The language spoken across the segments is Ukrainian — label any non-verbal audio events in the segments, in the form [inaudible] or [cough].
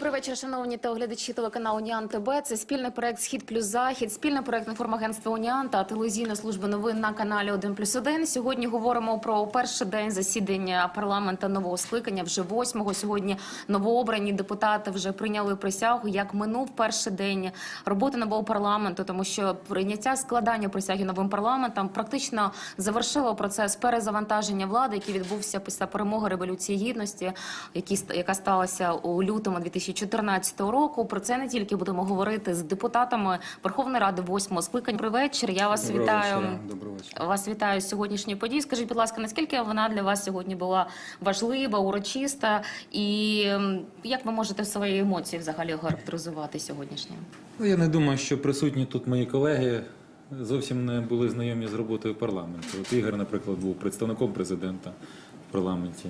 Добрий вечір, шановні телеглядачі телеканалу Уніан ТБ. Це спільний проект Схід плюс Захід, спільний проект інформагентства Уніан та телевізійна служба новин на каналі 1 плюс 1. Сьогодні говоримо про перший день засідання парламенту нового скликання. Вже восьмого. Сьогодні новообрані депутати вже прийняли присягу. Як минув перший день роботи нового парламенту, тому що прийняття складання присяги новим парламентом практично завершило процес перезавантаження влади, який відбувся після перемоги революції гідності, яка сталася у лютому 2014 року. Про це не тільки будемо говорити з депутатами Верховної Ради восьмого скликання. Добрий вечір. Я вас Доброго вітаю. вечора. Доброго вечора. Вас вітаю з сьогоднішньої події. Скажіть, будь ласка, наскільки вона для вас сьогодні була важлива, урочиста, і як ви можете свої емоції взагалі характеризувати сьогоднішнє? Ну, я не думаю, що присутні тут мої колеги зовсім не були знайомі з роботою парламенту. От Ігор, наприклад, був представником президента в парламенті.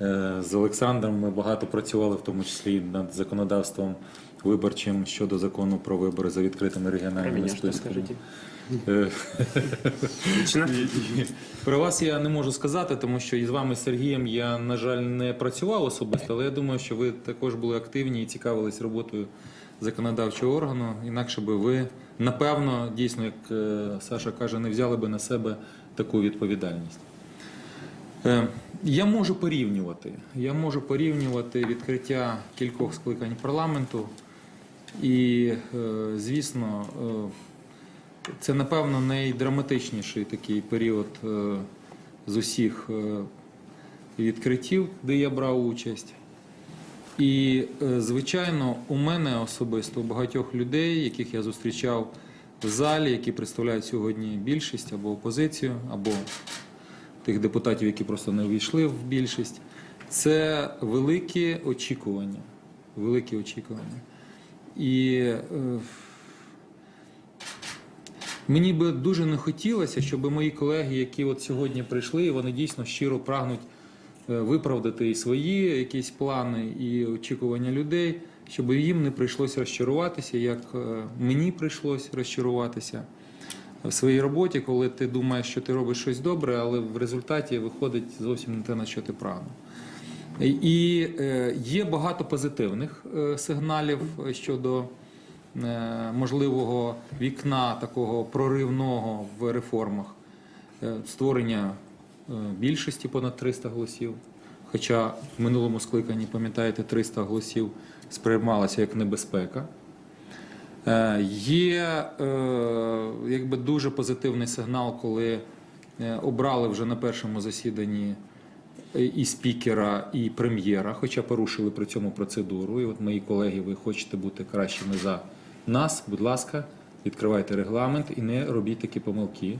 Е, З Олександром ми багато працювали, в тому числі над законодавством виборчим щодо закону про вибори за відкритими регіональними списками. Е? [laughs] Про вас я не можу сказати, тому що із вами Сергієм я, на жаль, не працював особисто, але я думаю, що ви також були активні і цікавились роботою законодавчого органу. Інакше би ви, напевно, дійсно, як е, Саша каже, не взяли би на себе таку відповідальність. Я можу порівнювати. Я можу порівнювати відкриття кількох скликань парламенту. І, е, звісно, е, це, напевно, найдраматичніший такий період е, з усіх відкриттів, де я брав участь. І, звичайно, у мене особисто, у багатьох людей, яких я зустрічав в залі, які представляють сьогодні більшість або опозицію, або тих депутатів, які просто не увійшли в більшість, це великі очікування. Великі очікування. І е, Мені би дуже не хотілося, щоб мої колеги, які от сьогодні прийшли, вони дійсно щиро прагнуть е, виправдати і свої якісь плани, і очікування людей, щоб їм не прийшлося розчаруватися, як е, мені прийшлось розчаруватися в своїй роботі, коли ти думаєш, що ти робиш щось добре, але в результаті виходить зовсім не те, на що ти прагнув. І е, є багато позитивних е, сигналів щодо е, можливого вікна такого проривного в реформах, створення більшості понад 300 голосів. Хоча в минулому скликанні, пам'ятаєте, 300 голосів сприймалося як небезпека. Е, Є е, якби дуже позитивний сигнал, коли е, обрали вже на першому засіданні і спікера, і прем'єра, хоча порушили при цьому процедуру. І от мої колеги, ви хочете бути кращими за нас, будь ласка, відкривайте регламент і не робіть такі помилки.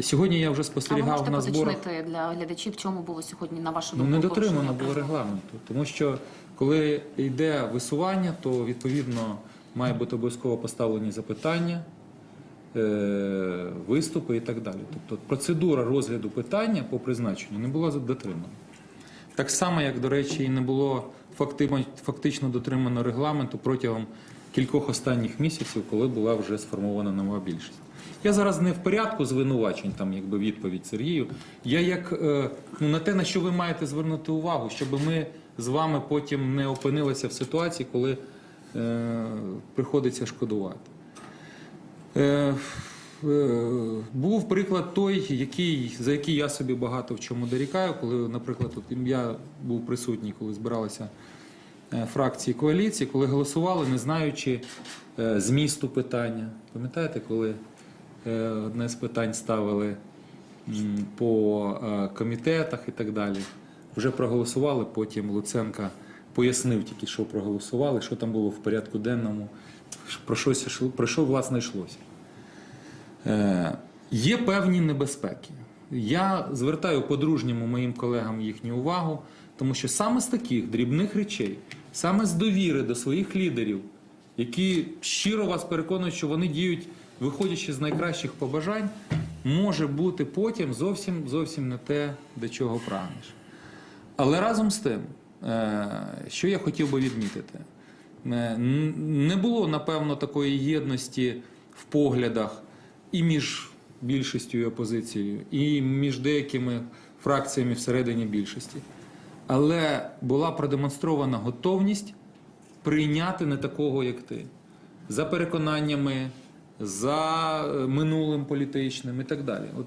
Сьогодні я вже спостерігав можете на зборах. поточнити для глядачів, в чому було сьогодні на вашу Ну, не дотримано було регламенту, тому що коли йде висування, то відповідно має бути обов'язково поставлені запитання, е, виступи і так далі. Тобто процедура розгляду питання по призначенню не була дотримана. Так само, як, до речі, і не було фактично дотримано регламенту протягом кількох останніх місяців, коли була вже сформована нова більшість. Я зараз не в порядку звинувачень, там якби відповідь Сергію. Я як е, ну, на те, на що ви маєте звернути увагу, щоб ми з вами потім не опинилися в ситуації, коли приходиться шкодувати. Е, е, Був приклад той, який, за який я собі багато в чому дорікаю, коли, наприклад, от я був присутній, коли збиралися е, фракції коаліції, коли голосували, не знаючи е, змісту питання. Пам'ятаєте, коли е, одне з питань ставили по е, комітетах і так далі. Вже проголосували, потім Луценка пояснив тільки, що проголосували, що там було в порядку денному, про, щось, про що власне йшлося. Е, Є певні небезпеки. Я звертаю по-дружньому моїм колегам їхню увагу, тому що саме з таких дрібних речей, саме з довіри до своїх лідерів, які щиро вас переконують, що вони діють, виходячи з найкращих побажань, може бути потім зовсім зовсім не те, до чого прагнеш. Але разом з тим, що я хотів би відмітити, е, не було, напевно, такої єдності в поглядах і між більшістю і опозицією, і між деякими фракціями всередині більшості. Але була продемонстрована готовність прийняти не такого, як ти, за переконаннями, за е, минулим політичним і так далі. От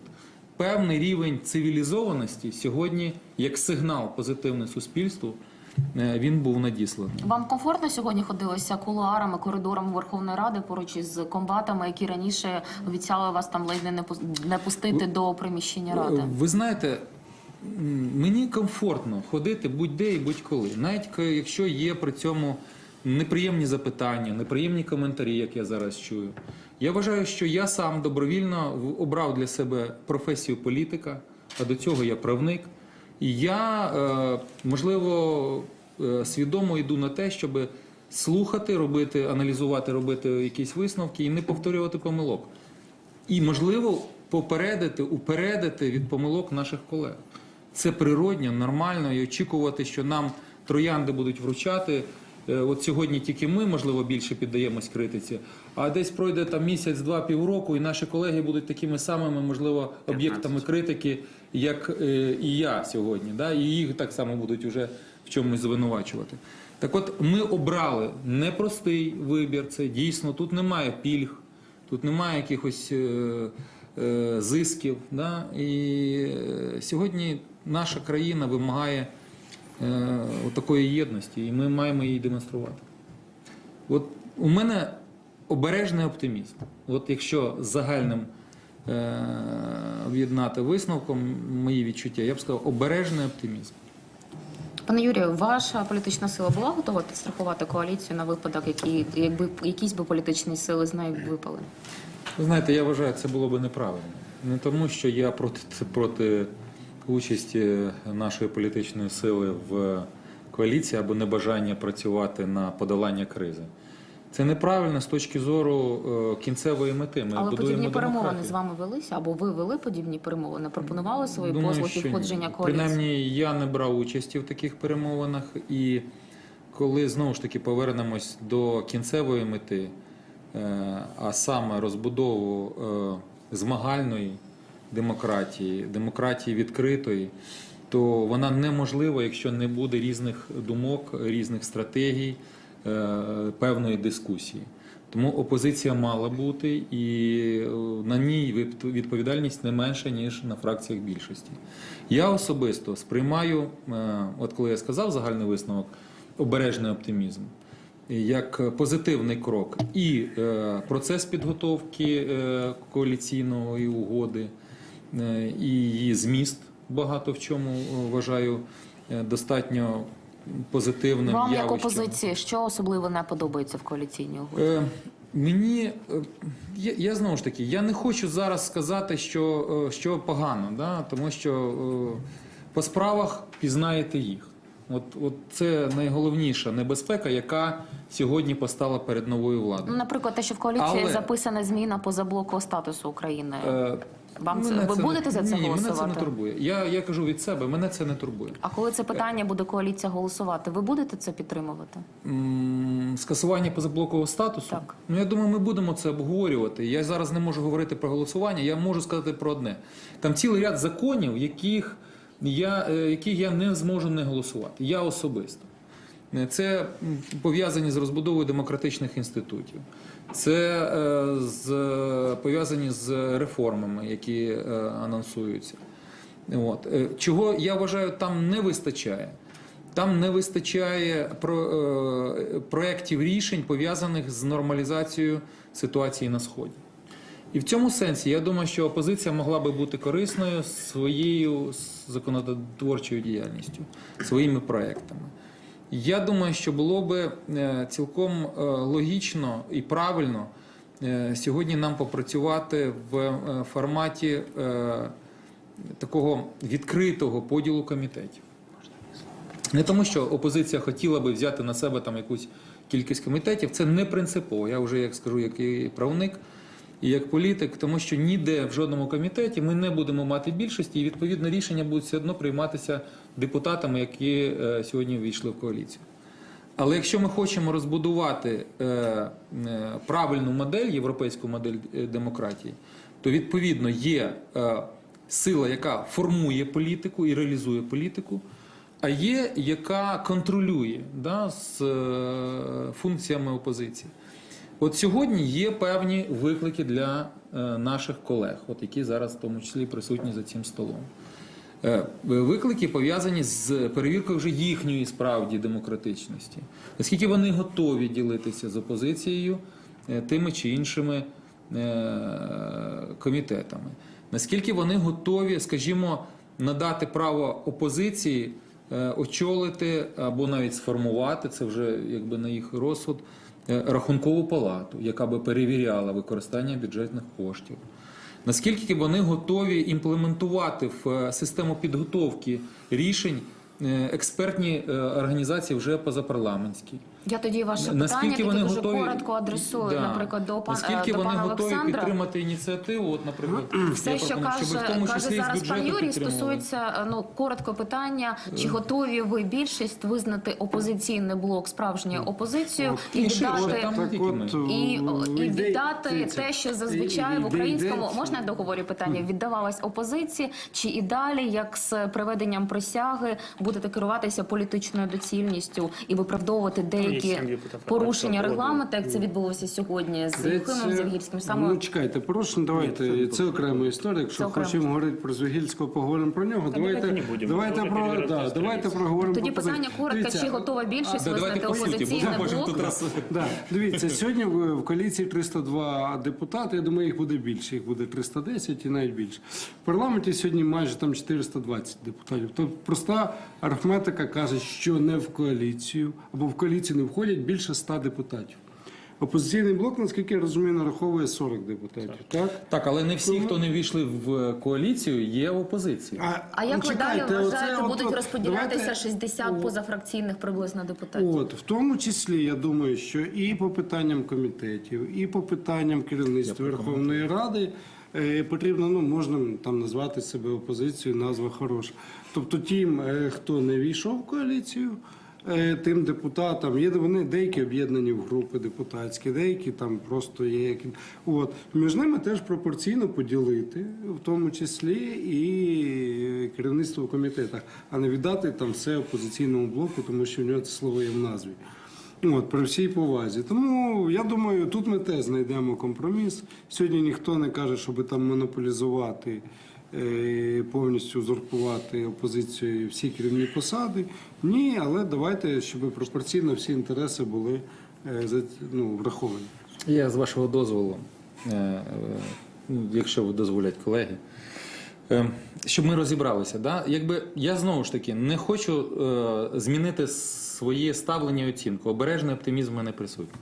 певний рівень цивілізованості сьогодні, як сигнал позитивний суспільству, е, він був надісланий. Вам комфортно сьогодні ходилося кулуарами, коридорами Верховної Ради поруч із комбатами, які раніше обіцяли вас там ледь не не пустити до приміщення ради? Ви знаєте, мені комфортно ходити будь-де і будь-коли, навіть якщо є при цьому неприємні запитання, неприємні коментарі, як я зараз чую. Я вважаю, що я сам добровільно обрав для себе професію політика, а до цього я правник. Я, е, можливо, е, свідомо йду на те, щоб слухати, робити, аналізувати, робити якісь висновки і не повторювати помилок і, можливо, попередити, упередити від помилок наших колег. Це природньо, нормально, і очікувати, що нам троянди будуть вручати. Е, От сьогодні тільки ми, можливо, більше піддаємось критиці, а десь пройде там місяць, два, півроку, і наші колеги будуть такими самими, можливо, об'єктами критики, як е, і я сьогодні. Да? І їх так само будуть вже в чомусь звинувачувати. Так от ми обрали непростий вибір. Це дійсно тут немає пільг, Тут немає якихось е, е, зисків. Да? І е, сьогодні наша країна вимагає такої єдності, і ми маємо її демонструвати. От у мене обережний оптимізм. От якщо загальним е, об'єднати висновком мої відчуття, я б сказав, обережний оптимізм. Пане Юрію, ваша політична сила була готова підстрахувати коаліцію на випадок, які, якби якісь би політичні сили з нею випали? Ви знаєте, я вважаю, це було би неправильно. Не тому, що я проти, проти участі нашої політичної сили в коаліції або небажання працювати на подолання кризи. Це неправильно з точки зору е, кінцевої мети. Ми Але будуємо подібні перемовини демократію. з вами велися, або ви вели подібні перемовини, пропонували свої Думаю, послуги входження коаліції? Принаймні, я не брав участі в таких перемовинах, і коли знову ж таки повернемось до кінцевої мети, е, а саме розбудову е, змагальної демократії, демократії відкритої, то вона неможлива, якщо не буде різних думок, різних стратегій, е, певної дискусії. Тому опозиція мала бути, і е, на ній від- відповідальність не менша, ніж на фракціях більшості. Я особисто сприймаю, е, от коли я сказав загальний висновок, обережний оптимізм. Як позитивний крок і процес підготовки коаліційної угоди, і її зміст багато в чому е, вважаю е, достатньо позитивним Вам як опозиції, що особливо не подобається в коаліційній угоді? Е, мені е, я, я знову ж таки, я не хочу зараз сказати, що, е, що погано, да? тому що е, по справах пізнаєте їх. От, от це найголовніша небезпека, яка сьогодні постала перед новою Ну, владою. Наприклад, те, що в коаліції Але- записана зміна позаблоку статусу України. Е, Вам це ви будете не, за це ні, ні. Мене це не турбує. Я, я кажу від себе, мене це не турбує. А коли це питання буде коаліція голосувати, ви будете це підтримувати? М, Скасування позаблокового статусу. Так. Ну я думаю, ми будемо це обговорювати. Я зараз не можу говорити про голосування. Я можу сказати про одне: там цілий ряд законів, яких я, е, яких я не зможу не голосувати. Я особисто. Е, Це пов'язані з розбудовою демократичних інститутів. Це е, з, пов'язані з реформами, які е, анонсуються. От. Е, Чого я вважаю, там не вистачає. Там не вистачає про, е, проєктів рішень, пов'язаних з нормалізацією ситуації на Сході. І в цьому сенсі я думаю, що опозиція могла би бути корисною своєю законотворчою діяльністю, своїми проектами. Я думаю, що було би е, цілком е, логічно і правильно е, сьогодні нам попрацювати в форматі такого відкритого поділу комітетів. Не тому, що опозиція хотіла би взяти на себе там якусь кількість комітетів, це не принципово. Я вже як скажу, як і правник, і як політик, тому що ніде в жодному комітеті ми не будемо мати більшості, і відповідно рішення будуть все одно прийматися депутатами, які е, сьогодні ввійшли в коаліцію. Але якщо ми хочемо розбудувати е, е, правильну модель, європейську модель демократії, то відповідно є сила, яка формує політику і реалізує політику. а є, яка контролює да, з функціями опозиції. От сьогодні є певні виклики для е, наших колег, от які зараз в тому числі присутні за цим столом. Е, Виклики пов'язані з перевіркою вже їхньої справді демократичності. Наскільки вони готові ділитися з опозицією е, тими чи іншими комітетами? Наскільки вони готові, скажімо, надати право опозиції очолити або навіть сформувати це вже якби на їх розсуд рахункову палату, яка би перевіряла використання бюджетних коштів? Наскільки вони готові імплементувати в е, систему підготовки рішень е, експертні е, організації вже позапарламентські? Я тоді ваше питання Наскільки таке вони дуже готові коротко адресую, Да. наприклад, до пана наскільки до вони пана готові Олександра. підтримати ініціативу? От, наприклад, Все, що пропоную, каже, в тому каже зараз пан Юрій, стосується е, ну коротко питання: чи готові ви більшість визнати опозиційний блок справжньою опозицією і і віддати не тільки ми. і, і віддати дивіться, те, що зазвичай і- в українському можна я договорю питання, віддавалась опозиції, чи і далі, як з приведенням присяги, будете керуватися політичною доцільністю і виправдовувати деякі сім порушення регламенту, як це відбулося сьогодні з Юхимом Завгірським. Саме Ну, чекайте, порушення, давайте, це окрема історія. Якщо хочемо говорити про Звягільського, поговоримо про нього. Давайте, давайте про, да, давайте проговоримо тоді про питання коротко, чи готова більшість визнати по опозиційний блок? тут раз. Да. Дивіться, сьогодні в, в коаліції 302 депутати. Я думаю, їх буде більше. Їх буде 310 і навіть більше. В парламенті сьогодні майже там 420 депутатів. Тобто проста арифметика каже, що не в коаліцію або в коаліцію не входять більше 100 депутатів. Опозиційний блок, наскільки я розумію, нараховує 40 депутатів. Так? Так, але не всі, хто не ввійшли в коаліцію, є в опозиції. А як ну, ви далі вважаєте, оце будуть от, розподілятися давайте- 60 позафракційних приблизно депутатів? От, в тому числі, я думаю, що і по питанням комітетів, і по питанням керівництва Верховної Ради е, потрібно, ну можна там назвати себе опозицією, назва хороша. Тобто, тим, е, хто не війшов в коаліцію. Е, Тим депутатам є вони деякі об'єднані в групи депутатські, деякі там просто є які. От між ними теж пропорційно поділити, в тому числі і керівництво в комітетах, а не віддати там все опозиційному блоку, тому що в нього це слово є в назві. От, при всій повазі. Тому я думаю, тут ми теж знайдемо компроміс. Сьогодні ніхто не каже, щоб там монополізувати, повністю узурпувати опозицію всі керівні посади. Ні, але давайте, щоб пропорційно всі інтереси були е, ну, враховані. Я з вашого дозволу, е, е, ну, якщо ви дозволять колеги, е, щоб ми розібралися. Да? Якби я знову ж таки не хочу е, змінити своє ставлення і оцінку. Обережний оптимізм в мене присутній.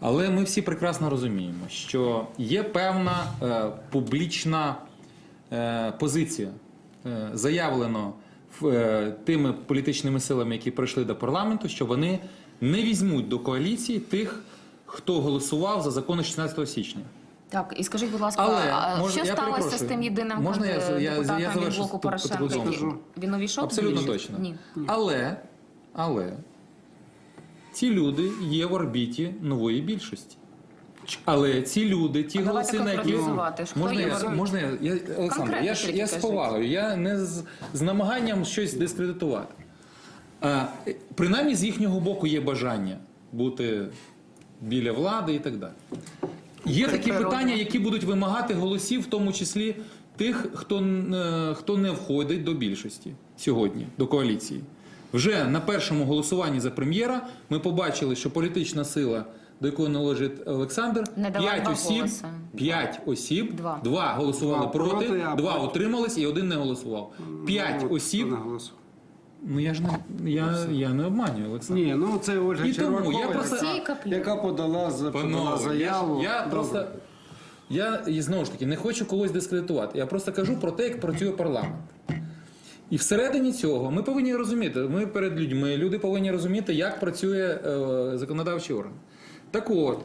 Але ми всі прекрасно розуміємо, що є певна е, публічна е, позиція, е, заявлено в, е, тими політичними силами, які прийшли до парламенту, що вони не візьмуть до коаліції тих, хто голосував за закони 16 січня. Так, і скажіть, будь ласка, Але, а може, що я сталося з тим єдиним Можна я- я- я від завершу блоку Порошенка? Він увійшов? Абсолютно більшість? точно. Ні. Але, але ці люди є в орбіті нової більшості. Але ці люди, ті голоси, на які можна я, можна я, я Олександр, я ж я з повагою, я не з, з намаганням щось дискредитувати. А, принаймні з їхнього боку є бажання бути біля влади і так далі. Є такі питання, які будуть вимагати голосів, в тому числі тих, хто, е, хто не входить до більшості сьогодні, до коаліції. Вже на першому голосуванні за прем'єра ми побачили, що політична сила, до якої належить Олександр, Не п'ять осіб, п'ять осіб, Два. два голосували Два проти, проти, два проти- утримались і один не голосував. П'ять Ну, осіб. не голосував? Ну я ж не я, я не обманюю Олександр. Ні, ну це Ольга І тому я просто- яка подала, за- подала заяву. Я, я просто я і знову ж таки не хочу когось дискредитувати. Я просто кажу про те, як працює парламент. І всередині цього ми повинні розуміти, ми перед людьми, люди повинні розуміти, як працює е, законодавчий орган. Так от,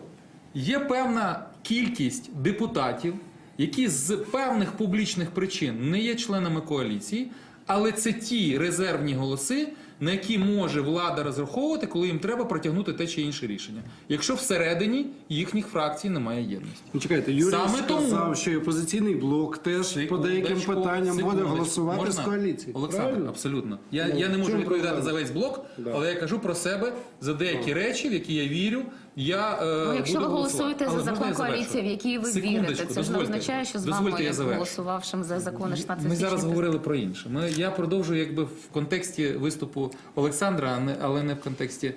є певна кількість депутатів, які з певних публічних причин не є членами коаліції, але це ті резервні голоси, на які може влада розраховувати, коли їм треба протягнути те чи інше рішення. Якщо всередині їхніх фракцій немає єдності. Ну, чекайте, Юрій Саме сказав, тому- що і опозиційний блок теж по деяким питанням буде голосувати Можна? з коаліції. Олександр, Правильно? абсолютно. Я, Ну, я не можу відповідати за весь блок, Да. але я кажу про себе за деякі речі, в які я вірю. Я, е, Ну, якщо ви голосуєте за закон коаліції, в який ви вірите, це ж не означає, що з вами, я як голосувавшим за закони 16 Ми зараз говорили про інше. Ми, я продовжую якби в контексті виступу Олександра, але не в контексті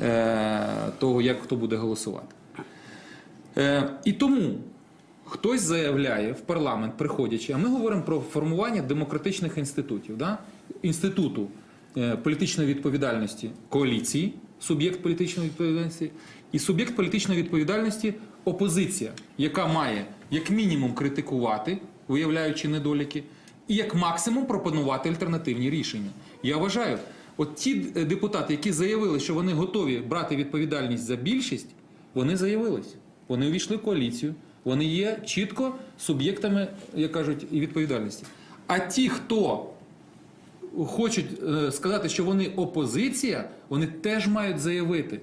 е, того, як хто буде голосувати. Е, і тому хтось заявляє в парламент, приходячи, а ми говоримо про формування демократичних інститутів, да? інституту е, політичної відповідальності коаліції, суб'єкт політичної відповідальності, і суб'єкт політичної відповідальності опозиція, яка має як мінімум критикувати, виявляючи недоліки, і як максимум пропонувати альтернативні рішення. Я вважаю, от ті е, депутати, які заявили, що вони готові брати відповідальність за більшість, вони заявились. Вони увійшли в коаліцію, вони є чітко суб'єктами, як кажуть, відповідальності. А ті, хто хочуть е, сказати, що вони опозиція, вони теж мають заявити.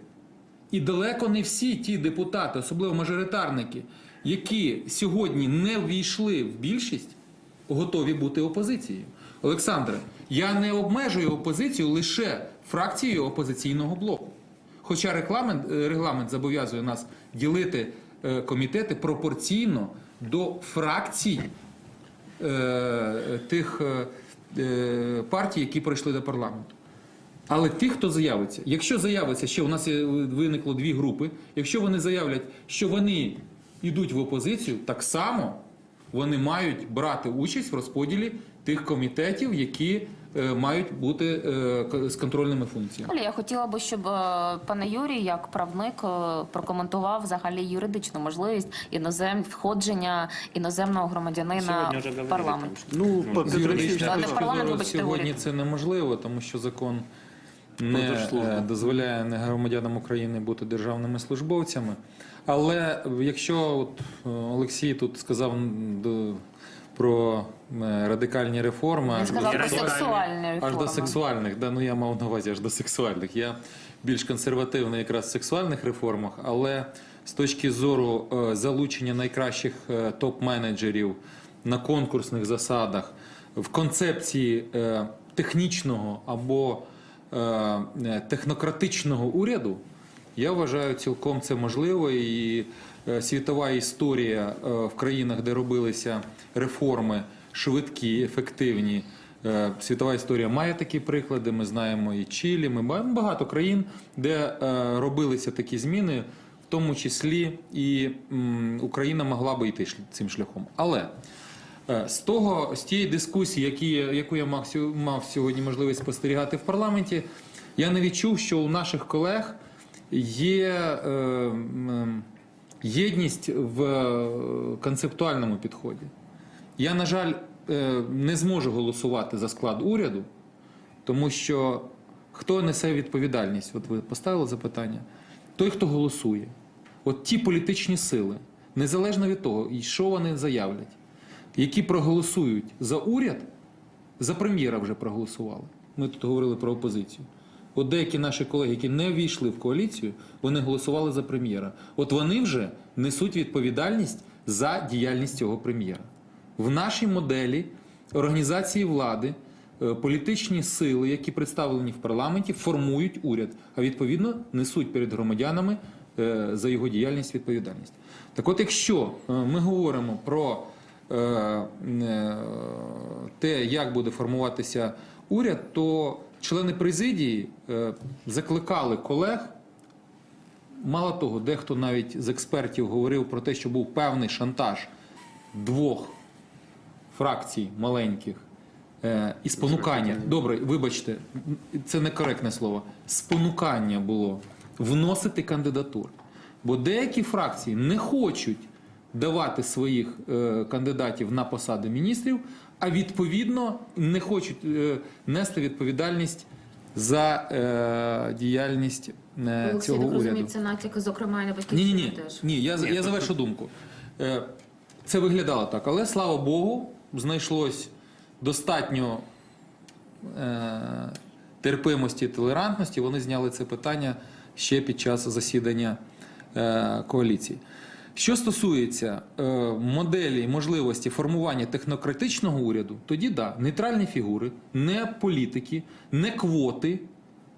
І далеко не всі ті депутати, особливо мажоритарники, які сьогодні не ввійшли в більшість, готові бути опозицією. Олександре, я не обмежую опозицію лише фракцією опозиційного блоку. Хоча регламент, е, регламент зобов'язує нас ділити е, комітети пропорційно до фракцій е, тих партій, які пройшли до парламенту. Але ті, хто заявиться, якщо заявиться, що у нас виникло дві групи, якщо вони заявлять, що вони йдуть в опозицію, так само вони мають брати участь в розподілі тих комітетів, які е, мають бути е, з контрольними функціями. Оля, я хотіла би, щоб е, пане Юрій, як правник, прокоментував взагалі юридичну можливість інозем входження іноземного громадянина в парламент. Ну, З Юридичної не парламент, зору сьогодні це неможливо, тому що закон не е, дозволяє не громадянам України бути державними службовцями. Але якщо от Олексій тут сказав про радикальні реформи, сказав до- про сексуальні Аж до сексуальних, да, ну я мав на увазі аж до сексуальних. Я більш консервативний якраз в сексуальних реформах, але з точки зору е, залучення найкращих е, топ-менеджерів на конкурсних засадах, в концепції е, технічного або е, е, технократичного уряду, я вважаю, цілком це можливо. І е, світова історія е, в країнах, де робилися реформи швидкі, ефективні. Е, Світова історія має такі приклади. Ми знаємо і Чилі. Ми маємо багато країн, де е, робилися такі зміни, в тому числі і Україна могла би йти цим шляхом. Але Е, З того, з тієї дискусії, які, яку я мав, сьогодні можливість спостерігати в парламенті, я не відчув, що у наших колег є єдність в концептуальному підході. Я, на жаль, е, не зможу голосувати за склад уряду, тому що хто несе відповідальність? От ви поставили запитання. Той, хто голосує. От ті політичні сили, незалежно від того, що вони заявлять, які проголосують за уряд, за прем'єра вже проголосували. Ми тут говорили про опозицію. От деякі наші колеги, які не ввійшли в коаліцію, вони голосували за прем'єра. От вони вже несуть відповідальність за діяльність цього прем'єра. В нашій моделі організації влади е, політичні сили, які представлені в парламенті, формують уряд, а відповідно несуть перед громадянами е, за його діяльність відповідальність. Так от, якщо е, ми говоримо про те, як буде формуватися уряд, то члени президії закликали колег. Мало того, дехто навіть з експертів говорив про те, що був певний шантаж двох фракцій маленьких е, і спонукання. Добре, вибачте, це некоректне слово. Спонукання було вносити кандидатур. Бо деякі фракції не хочуть давати своїх е, кандидатів на посади міністрів, а відповідно не хочуть е, нести відповідальність за е, діяльність е, Олексій, цього так уряду. розумію, це натяк, зокрема, і на Ні, батьківщину ні, ні. теж. Ні, я, Ні, я завершу думку. Е, Це виглядало так, але слава Богу, знайшлось достатньо е, терпимості і толерантності, вони зняли це питання ще під час засідання е, коаліції. Що стосується е, моделі можливості формування технократичного уряду, тоді да, нейтральні фігури, не політики, не квоти,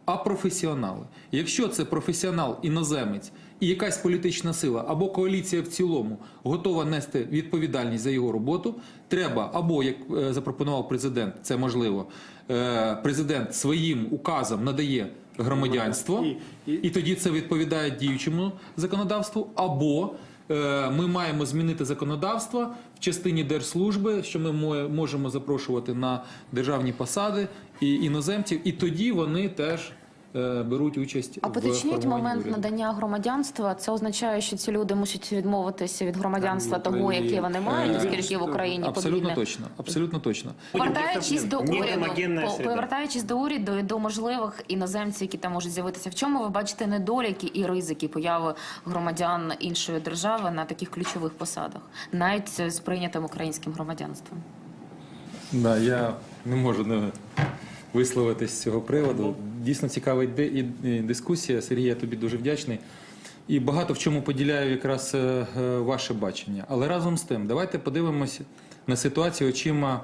а професіонали. Якщо це професіонал іноземець і якась політична сила або коаліція в цілому готова нести відповідальність за його роботу, треба або як е, запропонував президент, це можливо, е, президент своїм указом надає громадянство, І- тоді це відповідає діючому законодавству, або е, ми маємо змінити законодавство в частині держслужби, що ми можемо запрошувати на державні посади і іноземців, і тоді вони теж беруть участь А в поточніть момент уряду. надання громадянства. Це означає, що ці люди мусять відмовитися від громадянства Там, того, Україні- яке вони мають, Е, оскільки в Україні Абсолютно подвійне. точно, абсолютно точно. Повертаючись до уряду, повертаючись до уряду і до можливих іноземців, які там можуть з'явитися, в чому ви бачите недоліки і ризики появи громадян іншої держави на таких ключових посадах, навіть з прийнятим українським громадянством? Да, я не можу не висловитись з цього приводу. Дійсно цікава дискусія. Сергій, я тобі дуже вдячний. І багато в чому поділяю якраз е, е, ваше бачення. Але разом з тим, давайте подивимося на ситуацію очима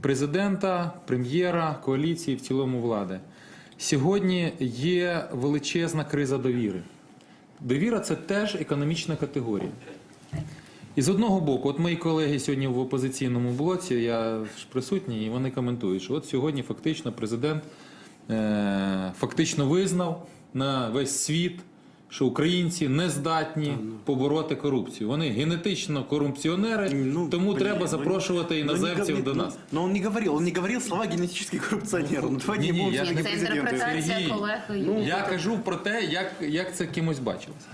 президента, прем'єра, коаліції, в цілому влади. Сьогодні є величезна криза довіри. Довіра це теж економічна категорія. І з одного боку, от мої колеги сьогодні в опозиційному блоці, я ж присутній, і вони коментують, що от сьогодні фактично президент фактично визнав на весь світ, що українці не здатні побороти корупцію. Вони генетично корупціонери, Ну, тому блин, треба ну, запрошувати ну, іноземців говори- до ну, нас. Но он не говорил, он не говорил слова генетический коррупционер. Ну, давай Не, я Це інтерпретація колеги. Я кажу про те, як, як це кимось бачилось.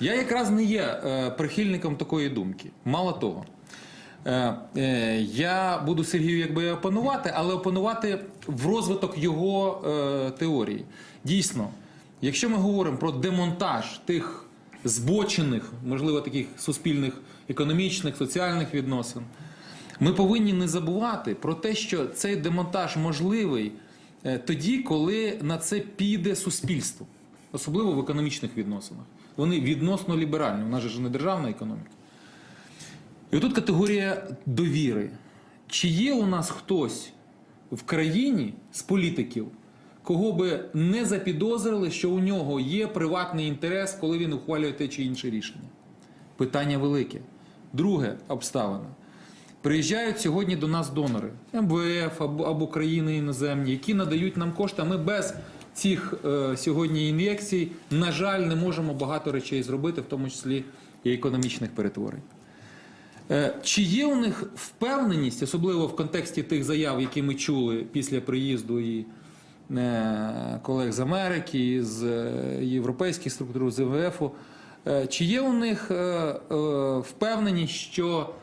Я якраз не є е, прихильником такої думки. Мало того, е, е, я буду Сергію якби опанувати, але опанувати в розвиток його е, теорії. Дійсно, якщо ми говоримо про демонтаж тих збочених, можливо, таких суспільних, економічних, соціальних відносин, ми повинні не забувати про те, що цей демонтаж можливий е, тоді, коли на це піде суспільство, особливо в економічних відносинах. Вони відносно ліберальні. У нас же не державна економіка. І отут категорія довіри. Чи є у нас хтось в країні з політиків, кого би не запідозрили, що у нього є приватний інтерес, коли він ухвалює те чи інше рішення? Питання велике. Друге обставина. Приїжджають сьогодні до нас донори МВФ або, або країни іноземні, які надають нам кошти. А ми без цих е, сьогодні ін'єкцій, на жаль, не можемо багато речей зробити, в тому числі і економічних перетворень. Е, Чи є у них впевненість, особливо в контексті тих заяв, які ми чули після приїзду і е, колег з Америки, і з е, європейських структур, з МВФу, чи є у них впевненість, що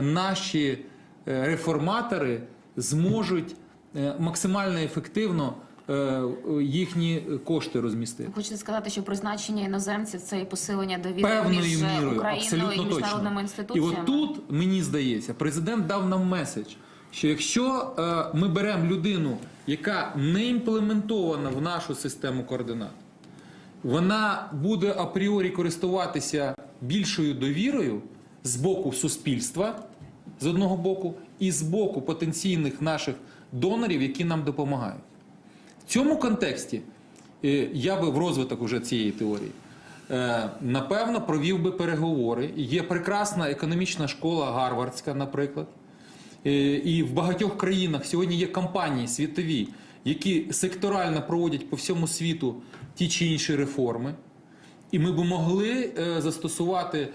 наші реформатори зможуть максимально ефективно їхні кошти розмістити? Хочете сказати, що призначення іноземців це і посилення довіри Певною між мірою, абсолютно і міжнародними. І от тут мені здається, президент дав нам меседж, що якщо е, ми беремо людину, яка не імплементована в нашу систему координат, вона буде апріорі користуватися більшою довірою з боку суспільства, з одного боку, і з боку потенційних наших донорів, які нам допомагають. В цьому контексті е, я би в розвиток уже цієї теорії е, напевно провів би переговори. Є прекрасна економічна школа Гарвардська, наприклад. Е, І в багатьох країнах сьогодні є компанії світові, які секторально проводять по всьому світу ті чи інші реформи. І ми б могли застосувати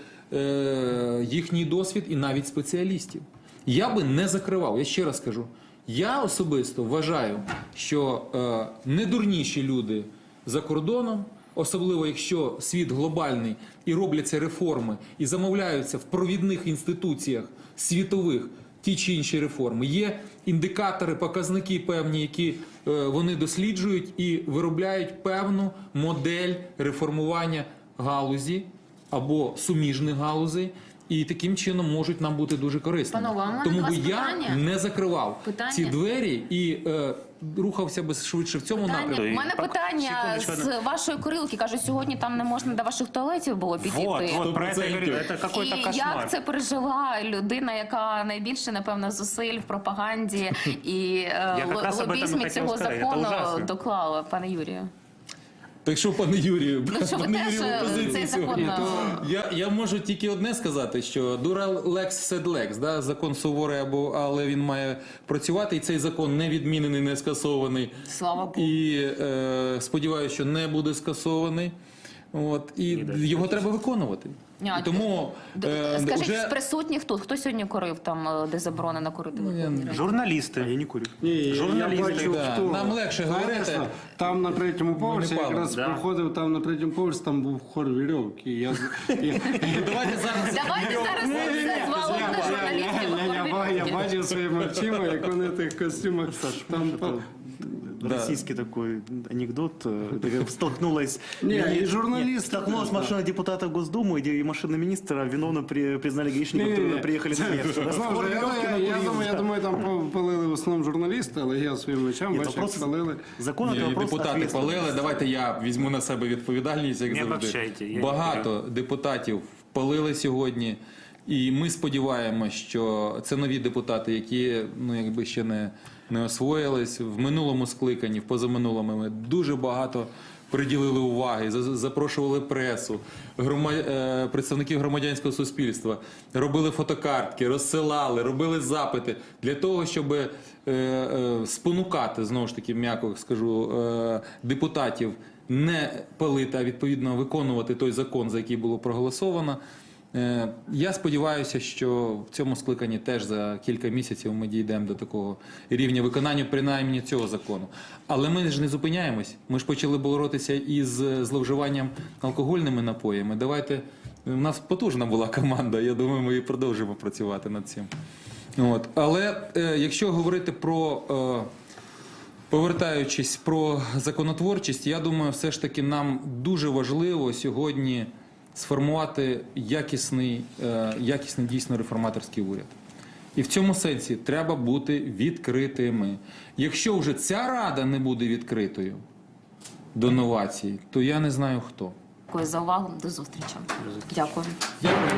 їхній досвід і навіть спеціалістів. Я би не закривав, я ще раз кажу. Я особисто вважаю, що е, недурніші люди за кордоном, особливо якщо світ глобальний і робляться реформи, і замовляються в провідних інституціях світових ті чи інші реформи. Є індикатори, показники певні, які е, вони досліджують і виробляють певну модель реформування галузі або суміжних галузей і таким чином можуть нам бути дуже корисними. Панове, а в мене Тому до вас би я питання. не закривав Питання. ці двері і е, рухався би швидше в цьому Питання. напрямку. У мене Так, питання секундочку, з вашої курилки. Кажуть, сьогодні там не можна до ваших туалетів було підійти. Вот, вот, про это я говорю, это какой-то і кошмар. як це пережила людина, яка найбільше напевно зусиль в пропаганді [laughs] і е, Я ло- якраз об этом і лобізмі хотів цього сказати. Це закону ужасно. доклала, пане Юрію? Так що, пане Юрію, Ну, що ви пане теж, Юрію, е, позиції цей закон, сьогодні. то Я, я можу тільки одне сказати, що дура лекс седлекс, lex, да, закон суворий, або, але він має працювати, і цей закон не відмінений, не скасований. Слава Богу. І е, сподіваюся, що не буде скасований. От, і його треба виконувати. І тому е, Скажіть, вже з присутніх тут хто сьогодні курив там, е, де заборонено курити? Верховній Раді? Я не курю. Ні, я Журналісти. бачив, Да, хто. нам легше говорити. Там на третьому поверсі палимо. якраз Да. проходив там на третьому поверсі, там був хор вірьовки. Я, я, [laughs] давайте зараз Давайте зараз звалимо на я, журналістів. я, я, я, я бачив своїми очима, як вони в тих костюмах там по- Да. Российский такой анекдот. э, это [laughs] Столкнулась, Не, вернее, и журналисты столкнулась тоже, машина депутата Госдумы, где и машина министра виновно при, признали гаишников, Ні, которые ні, приехали на место. Да, Знову хор ж, я, веревки я, я, накурил, думаю, я да. думаю, там по- палили в основному журналісти, але я своїм очам Нет, бачив, як вопрос- палили. Закон Ні, это вопрос депутати ответственности. палили. Давайте я візьму на себе відповідальність, як Не завжди. обобщайте, я не Багато депутатів палили сьогодні. І ми сподіваємося, що це нові депутати, які ну якби ще не, не освоїлись в минулому скликанні, в позаминулому ми дуже багато приділили уваги, за- запрошували пресу, грома, е, представників громадянського суспільства, робили фотокартки, розсилали, робили запити для того, щоб е, е, спонукати знову ж таки, м'яко скажу, депутатів не палити, а відповідно виконувати той закон, за який було проголосовано. Е, Я сподіваюся, що в цьому скликанні теж за кілька місяців ми дійдемо до такого рівня виконання, принаймні цього закону. Але ми ж не зупиняємось. Ми ж почали боротися із зловживанням алкогольними напоями. Давайте у нас потужна була команда. Я думаю, ми і продовжимо працювати над цим. От. Але е, якщо говорити про. Е, Повертаючись про законотворчість, я думаю, все ж таки нам дуже важливо сьогодні сформувати якісний, е, якісний дійсно реформаторський уряд. І в цьому сенсі треба бути відкритими. Якщо вже ця рада не буде відкритою до новації, то я не знаю хто. Дякую за увагу. До зустрічі. Дякую. Дякую.